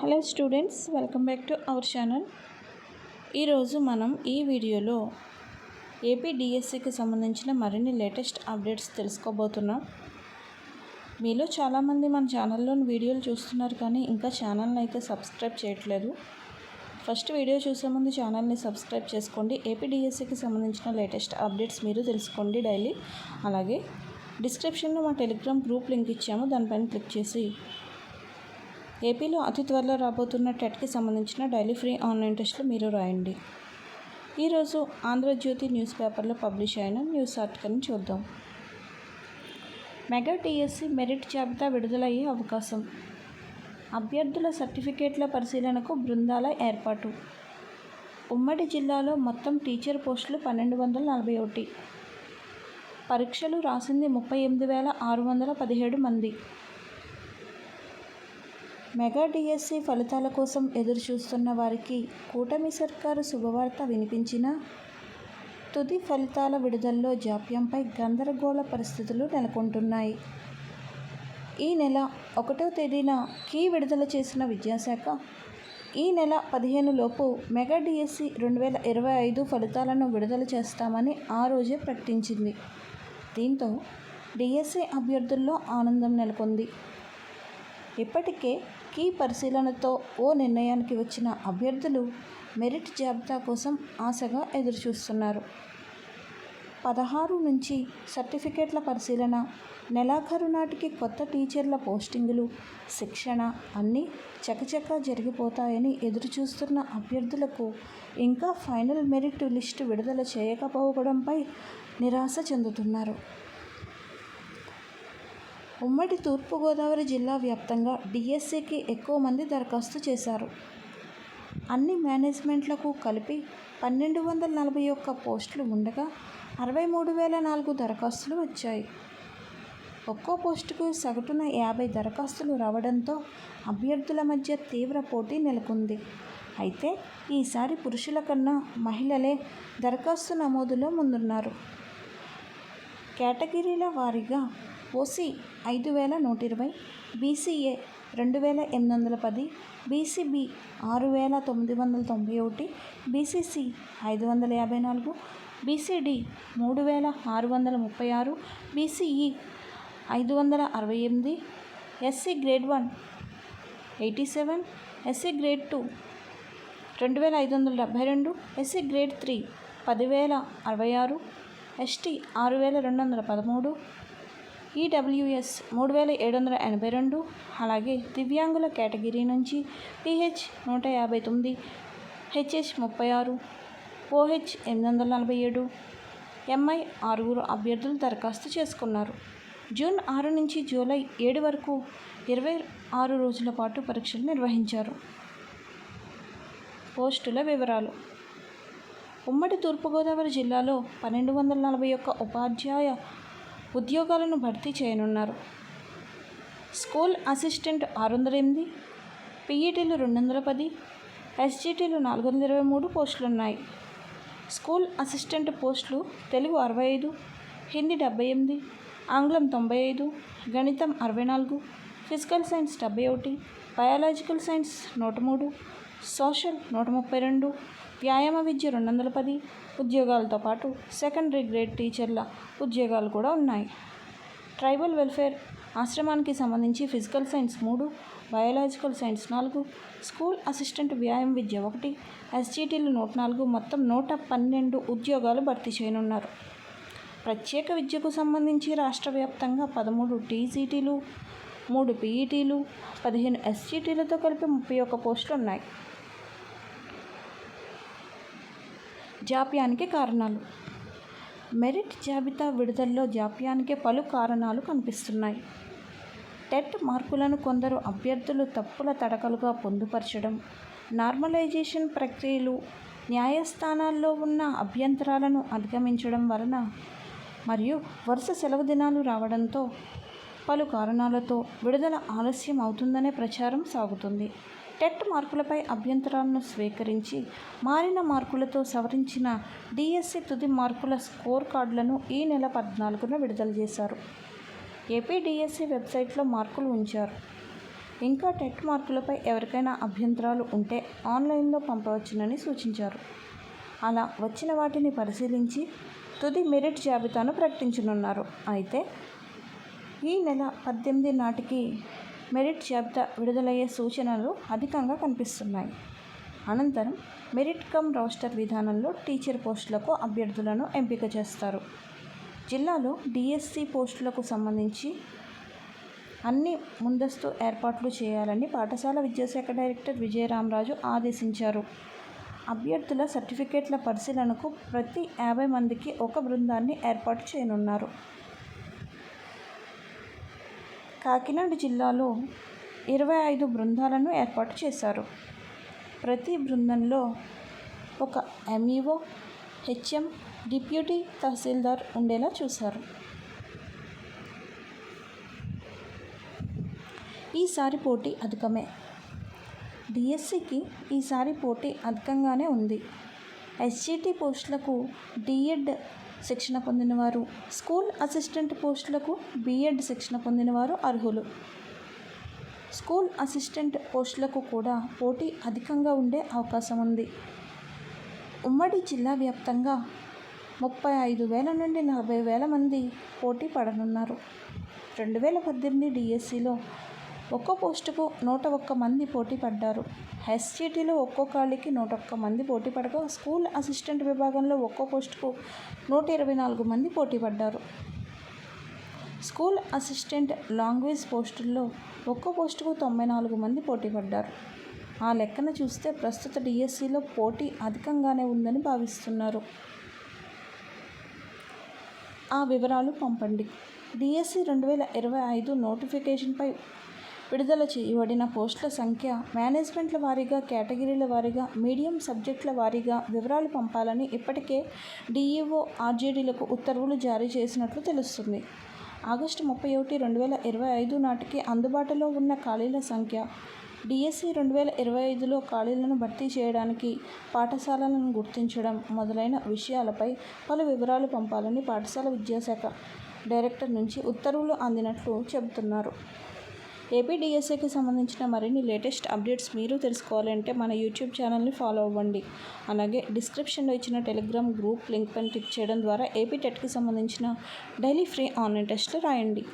Hello students welcome back to our channel. ఈరోజు మనం ఈ వీడియోలో ఏపీడిఎస్సికి సంబంధించిన మరిన్ని లేటెస్ట్ అప్డేట్స్ తెలుసుకోబోతున్నాం. మీలో చాలామంది మన ఛానల్లోని వీడియోలు చూస్తున్నారు కానీ ఇంకా ఛానల్ని అయితే సబ్స్క్రైబ్ చేయట్లేదు. ఫస్ట్ వీడియో చూసే ముందు ఛానల్ని సబ్స్క్రైబ్ చేసుకోండి. ఏపీడిఎస్సికి సంబంధించిన లేటెస్ట్ అప్డేట్స్ మీరు తెలుసుకోండి డైలీ. అలాగే డిస్క్రిప్షన్లో మా టెలిగ్రామ్ గ్రూప్ లింక్ ఇచ్చాము దానిపైన క్లిక్ చేసి ఏపీలో అతి త్వరలో రాబోతున్న టెట్కి సంబంధించిన డైలీ ఫ్రీ ఆన్లైన్ టెస్ట్లు మీరు రాయండి. ఈరోజు ఆంధ్రజ్యోతి న్యూస్ పేపర్లో పబ్లిష్ అయిన న్యూస్ ఆర్టికల్ని చూద్దాం. మెగా టీఎస్సీ మెరిట్ జాబితా విడుదలయ్యే అవకాశం. అభ్యర్థుల సర్టిఫికేట్ల పరిశీలనకు బృందాల ఏర్పాటు. ఉమ్మడి జిల్లాలో మొత్తం టీచర్ పోస్టులు పన్నెండు వందల నలభై ఒకటి. పరీక్షలు రాసింది ముప్పై ఎనిమిది వేల ఆరు వందల పదిహేడు మంది. మెగా డిఎస్సి ఫలితాల కోసం ఎదురు చూస్తున్న వారికి కూటమి సర్కారు శుభవార్త వినిపించిన తుది ఫలితాల విడుదలలో జాప్యంపై గందరగోళ పరిస్థితులు నెలకొంటున్నాయి. ఈ నెల ఒకటో తేదీన కీ విడుదల చేసిన విద్యాశాఖ ఈ నెల పదిహేను లోపు మెగా డిఎస్సి రెండు వేల ఇరవై ఐదు ఫలితాలను విడుదల చేస్తామని ఆ రోజే ప్రకటించింది. దీంతో డిఎస్సి అభ్యర్థుల్లో ఆనందం నెలకొంది. ఇప్పటికే కీ పరిశీలనతో ఓ నిర్ణయానికి వచ్చిన అభ్యర్థులు మెరిట్ జాబితా కోసం ఆశగా ఎదురుచూస్తున్నారు. పదహారు నుంచి సర్టిఫికేట్ల పరిశీలన నెలాఖరు నాటికి కొత్త టీచర్ల పోస్టింగులు శిక్షణ అన్నీ చకచకా జరిగిపోతాయని ఎదురుచూస్తున్న అభ్యర్థులకు ఇంకా ఫైనల్ మెరిట్ లిస్టు విడుదల చేయకపోవడంపై నిరాశ చెందుతున్నారు. ఉమ్మడి తూర్పుగోదావరి జిల్లా వ్యాప్తంగా డిఎస్సికి ఎక్కువ మంది దరఖాస్తు చేశారు. అన్ని మేనేజ్మెంట్లకు కలిపి పన్నెండు వందల నలభై ఒక్క పోస్టులు ఉండగా అరవై మూడు వేల నాలుగు దరఖాస్తులు వచ్చాయి. ఒక్కో పోస్టుకు సగటున యాభై దరఖాస్తులు రావడంతో అభ్యర్థుల మధ్య తీవ్ర పోటీ నెలకొంది. అయితే ఈసారి పురుషుల కన్నా మహిళలే దరఖాస్తు నమోదులో ముందున్నారు. కేటగిరీల వారీగా ఓసీ ఐదు వేల నూట ఇరవై బీసీఏ రెండు వేల ఎనిమిది వందల పది బీసీబీ ఆరు వేల తొమ్మిది వందల తొంభై ఒకటి బీసీసీ ఐదు వందల యాభై నాలుగు బీసీడీ మూడు వేల ఆరు వందల ముప్పై ఆరు బీసీఈ ఐదు వందల అరవై ఎనిమిది SC grade one eighty seven SC grade two రెండు వేల ఐదు వందల డెబ్భై రెండు ఎస్సీ గ్రేడ్ త్రీ పదివేల అరవై ఆరు ఎస్టీ ఆరు వేల రెండు వందల పదమూడు ఈడబ్ల్యూఎస్ మూడు వేల ఏడు వందల ఎనభై రెండు అలాగే దివ్యాంగుల కేటగిరీ నుంచి పిహెచ్ నూట యాభై తొమ్మిది హెచ్హెచ్ ముప్పై ఆరు ఓహెచ్ ఎనిమిది వందల నలభై ఏడు ఎంఐ ఆరుగురు అభ్యర్థులు దరఖాస్తు చేసుకున్నారు. జూన్ ఆరు నుంచి జూలై ఏడు వరకు ఇరవై ఆరు రోజుల పాటు పరీక్షలు నిర్వహించారు. పోస్టుల వివరాలు. ఉమ్మడి తూర్పుగోదావరి జిల్లాలో పన్నెండు వందల నలభై ఒక్క ఉపాధ్యాయ ఉద్యోగాలను భర్తీ చేయనున్నారు. స్కూల్ అసిస్టెంట్ ఆరు వందల ఎనిమిది పీఈటీలు రెండు వందల పది ఎస్జీటీలు నాలుగు వందల ఇరవై మూడు పోస్టులు ఉన్నాయి స్కూల్ అసిస్టెంట్ పోస్టులు తెలుగు అరవై ఐదు హిందీ డెబ్బై ఎనిమిది ఆంగ్లం తొంభై ఐదు గణితం అరవై నాలుగు ఫిజికల్ సైన్స్ డెబ్బై ఒకటి బయాలజికల్ సైన్స్ నూట మూడు సోషల్ నూట ముప్పై రెండు వ్యాయామ విద్య రెండు వందల పది ఉద్యోగాలతో పాటు సెకండరీ గ్రేడ్ టీచర్ల ఉద్యోగాలు కూడా ఉన్నాయి. ట్రైబల్ వెల్ఫేర్ ఆశ్రమానికి సంబంధించి ఫిజికల్ సైన్స్ మూడు బయాలజికల్ సైన్స్ నాలుగు స్కూల్ అసిస్టెంట్ వ్యాయామ విద్య ఒకటి ఎస్జీటీలు నూట నాలుగు మొత్తం నూట పన్నెండు ఉద్యోగాలు భర్తీ చేయనున్నారు. ప్రత్యేక విద్యకు సంబంధించి రాష్ట్ర వ్యాప్తంగా పదమూడు టీజీటీలు మూడు పీఈటీలు పదిహేను ఎస్జీటీలతో కలిపి ముప్పై ఒక్క పోస్టులు ఉన్నాయి జాప్యానికి కారణాలు. మెరిట్ జాబితా విడుదలలో జాప్యానికి పలు కారణాలు కనిపిస్తున్నాయి. టెట్ మార్కులను కొందరు అభ్యర్థులు తప్పుల తడకలుగా పొందుపరచడం నార్మలైజేషన్ ప్రక్రియలు న్యాయస్థానాల్లో ఉన్న అభ్యంతరాలను అధిగమించడం వలన మరియు వరుస సెలవు దినాలు రావడంతో పలు కారణాలతో విడుదల ఆలస్యం అవుతుందనే ప్రచారం సాగుతుంది. టెట్ మార్కులపై అభ్యంతరాలను స్వీకరించి మారిన మార్కులతో సవరించిన డిఎస్సి తుది మార్కుల స్కోర్ కార్డులను ఈ నెల పద్నాలుగున విడుదల చేశారు. ఏపీ డిఎస్సి వెబ్సైట్లో మార్కులు ఉంచారు. ఇంకా టెట్ మార్కులపై ఎవరికైనా అభ్యంతరాలు ఉంటే ఆన్లైన్లో పంపవచ్చునని సూచించారు. అలా వచ్చిన వాటిని పరిశీలించి తుది మెరిట్ జాబితాను ప్రకటించనున్నారు. అయితే ఈ నెల పద్దెనిమిది నాటికి మెరిట్ జాబితా విడుదలయ్యే సూచనలు అధికంగా కనిపిస్తున్నాయి. అనంతరం మెరిట్ కమ్ రోస్టర్ విధానంలో టీచర్ పోస్టులకు అభ్యర్థులను ఎంపిక చేస్తారు. జిల్లాలో డిఎస్సి పోస్టులకు సంబంధించి అన్ని ముందస్తు ఏర్పాట్లు చేయాలని పాఠశాల విద్యాశాఖ డైరెక్టర్ విజయరామరాజు ఆదేశించారు. అభ్యర్థుల సర్టిఫికేట్ల పరిశీలనకు ప్రతి యాభై మందికి ఒక బృందాన్ని ఏర్పాటు చేయనున్నారు. కాకినాడ జిల్లాలో ఇరవై ఐదు బృందాలను ఏర్పాటు చేశారు. ప్రతి బృందంలో ఒక ఎంఈఓ హెచ్ఎం డిప్యూటీ తహసీల్దార్ ఉండేలా చూశారు. ఈసారి పోటీ అధికమే. డిఎస్సికి ఈసారి పోటీ అధికంగానే ఉంది. ఎస్జిటి పోస్టులకు డిఎడ్ శిక్షణ పొందినవారు. స్కూల్ అసిస్టెంట్ పోస్టులకు బీఎడ్ శిక్షణ పొందినవారు అర్హులు. స్కూల్ అసిస్టెంట్ పోస్టులకు కూడా పోటీ అధికంగా ఉండే అవకాశం ఉంది. ఉమ్మడి జిల్లా వ్యాప్తంగా ముప్పై ఐదు వేల నుండి నలభై వేల మంది పోటీ పడనున్నారు. రెండు వేల పద్దెనిమిది డిఎస్సిలో ఒక్కో పోస్టుకు నూట ఒక్క మంది పోటీ పడ్డారు. ఎస్జిటిలో ఒక్కో ఖాళీకి నూట ఒక్క మంది పోటీ పడగా స్కూల్ అసిస్టెంట్ విభాగంలో ఒక్కో పోస్టుకు నూట ఇరవై నాలుగు మంది పోటీ పడ్డారు. స్కూల్ అసిస్టెంట్ లాంగ్వేజ్ పోస్టుల్లో ఒక్కో పోస్టుకు తొంభై నాలుగు మంది పోటీ పడ్డారు. ఆ లెక్కన చూస్తే ప్రస్తుత డిఎస్సిలో పోటీ అధికంగానే ఉందని భావిస్తున్నారు. ఆ వివరాలు పంపండి. డిఎస్సి రెండు వేల ఇరవై ఐదు నోటిఫికేషన్పై విడుదల చేయబడిన పోస్టుల సంఖ్య మేనేజ్మెంట్ల వారీగా కేటగిరీల వారీగా మీడియం సబ్జెక్టుల వారీగా వివరాలు పంపాలని ఇప్పటికే డిఈఓ ఆర్జేడీలకు ఉత్తర్వులు జారీ చేసినట్లు తెలుస్తుంది. ఆగస్టు ముప్పై ఒకటి రెండు వేల ఇరవై ఐదు నాటికి అందుబాటులో ఉన్న ఖాళీల సంఖ్య డిఎస్సి రెండు వేల ఇరవై ఐదులో ఖాళీలను భర్తీ చేయడానికి పాఠశాలలను గుర్తించడం మొదలైన విషయాలపై పలు వివరాలు పంపాలని పాఠశాల విద్యాశాఖ డైరెక్టర్ నుంచి ఉత్తర్వులు అందినట్లు చెబుతున్నారు. ఏపీడిఎస్ఏకి సంబంధించిన మరిన్ని లేటెస్ట్ అప్డేట్స్ మీరు తెలుసుకోవాలంటే మన యూట్యూబ్ ఛానల్ని ఫాలో అవ్వండి. అలాగే డిస్క్రిప్షన్లో ఇచ్చిన టెలిగ్రామ్ గ్రూప్ లింక్ పైన క్లిక్ చేయడం ద్వారా ఏపీ టెట్కి సంబంధించిన డైలీ ఫ్రీ ఆన్లైన్ టెస్ట్లు రాయండి.